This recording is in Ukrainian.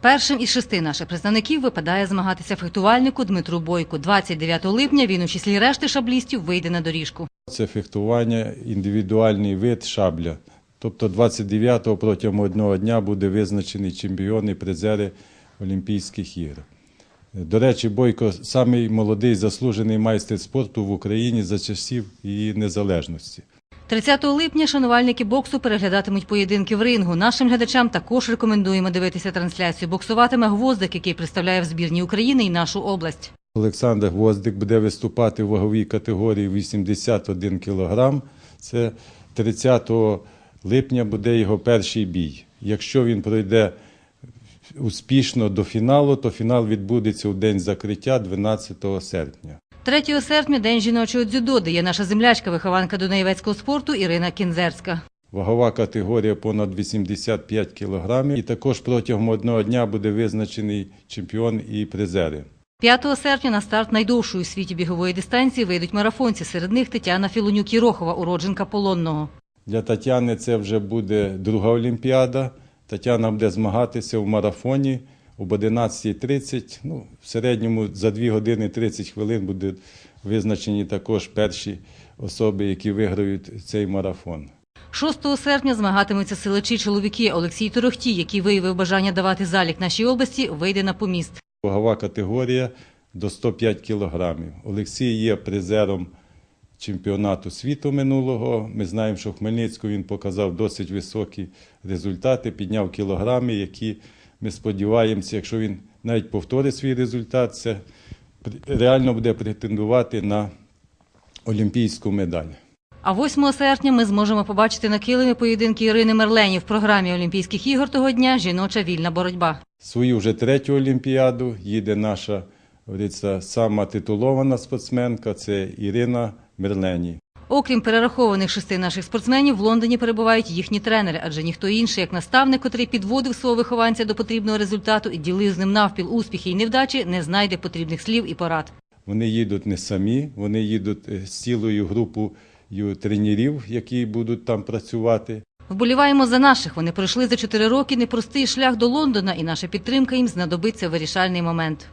Першим із шести наших представників випадає змагатися фехтувальнику Дмитру Бойку. 29 липня він у числі решти шаблістів вийде на доріжку. Це фехтування, індивідуальний вид шабля. Тобто 29-го протягом одного дня буде визначений чемпіон і призери Олімпійських ігор. До речі, Бойко самий молодий заслужений майстер спорту в Україні за часів її незалежності. 30 липня шанувальники боксу переглядатимуть поєдинки в рингу. Нашим глядачам також рекомендуємо дивитися трансляцію. Боксуватиме гвоздик, який представляє в збірні України і нашу область. Олександр Гвоздик буде виступати в ваговій категорії 81 кг. Це 30 липня буде його перший бій. Якщо він пройде успішно до фіналу, то фінал відбудеться у день закриття 12 серпня. 3 серпня – день жіночого дзюдо, де є наша землячка, вихованка Дунаєвецького спорту Ірина Кінзерська. Вагова категорія понад 85 кг. І також протягом одного дня буде визначений чемпіон і призери. 5 серпня на старт найдовшої у світі бігової дистанції вийдуть марафонці. Серед них Тетяна Філонюк-Єрохова, уродженка Полонного. Для Тетяни це вже буде друга Олімпіада. Тетяна буде змагатися в марафоні об 11.30. Ну, в середньому за 2 години 30 хвилин будуть визначені також перші особи, які виграють цей марафон. 6 серпня змагатимуться силачі чоловіки Олексій Торохтій, який виявив бажання давати залік нашій області, вийде на поміст. Вагова категорія до 105 кілограмів. Олексій є призером чемпіонату світу минулого. Ми знаємо, що в Хмельницьку він показав досить високі результати, підняв кілограми, які ми сподіваємося, якщо він навіть повторить свій результат, це реально буде претендувати на олімпійську медаль. А 8 серпня ми зможемо побачити на килимі поєдинки Ірини Мерлені в програмі Олімпійських ігор того дня Жіноча вільна боротьба. Свою вже третю олімпіаду їде наша говориться, сама титулована спортсменка, це Ірина Мерлені. Окрім перерахованих шести наших спортсменів, в Лондоні перебувають їхні тренери, адже ніхто інший, як наставник, котрий підводив свого вихованця до потрібного результату і ділив з ним навпіл успіхи і невдачі, не знайде потрібних слів і порад. Вони їдуть не самі, вони їдуть е, з цілою групою тренерів, які будуть там працювати. Вболіваємо за наших. Вони пройшли за чотири роки непростий шлях до Лондона, і наша підтримка їм знадобиться в вирішальний момент.